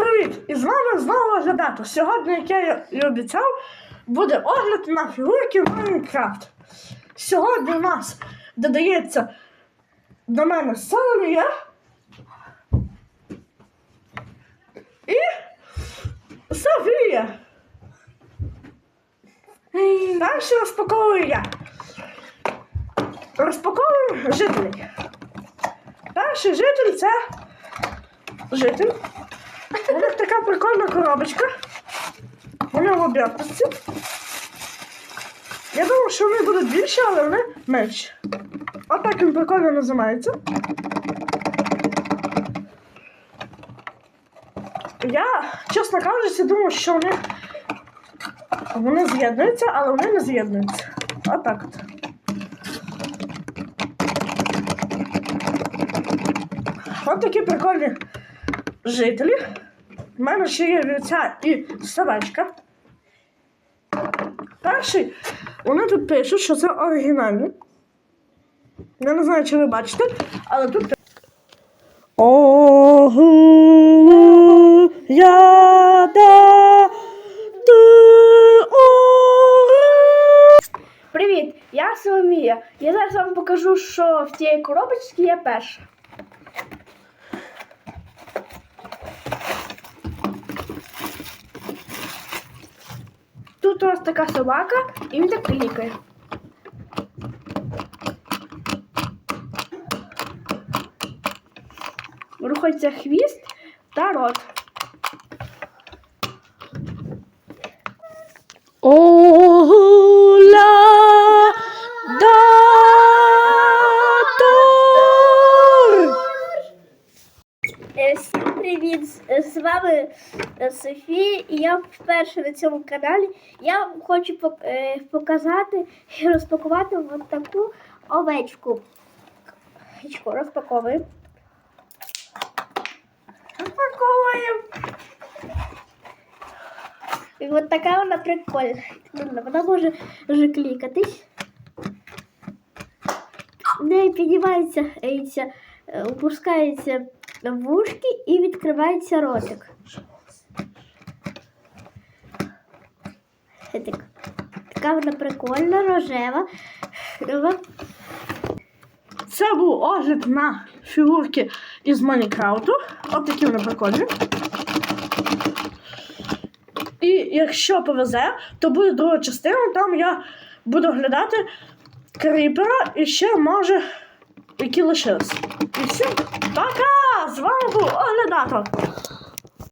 привіт! І з вами знову оглядати. Сьогодні, як я і обіцяв, буде огляд на фігурки Майнкрафт. Сьогодні у нас додається до мене Соломія і Софія. Далі розпаковую я. Розпаковуємо жителів. Перший житель це житель. У них така прикольна коробочка. Вони в об'ятності. Я думав, що вони будуть більші, але вони менші. Отак він прикольно називається. Я, чесно кажучи, думав, що вони, вони з'єднуються, але вони не з'єднуються. Отак от. От такі прикольні жителі. У мене ще є вівця і собачка. Перший, вони тут пишуть, що це оригінальні. Я не знаю, чи ви бачите, але тут. Ого, я да, Привіт, я Соломія. Я зараз вам покажу, що в цій коробочці є перше. Тут у нас така собака, і він так клікає. Рухається хвіст та рот. Ола Всім привіт! З- З вами е, Софія, і я вперше на цьому каналі. Я вам хочу е, показати і розпакувати от таку овечку. Овечку розпаковуємо. Розпаковуємо. І от така вона прикольна. Вона може вже клікатись. В неї піднімається, е, е, опускається вушки і відкривається ротик. Так. Така вона прикольна, рожева. Це був огляд на фігурки із Майнкрафту. От такі вони прикольні. І якщо повезе, то буде друга частина, там я буду оглядати кріпера і ще може які лишились. І всім пока! З вами був оглядатор.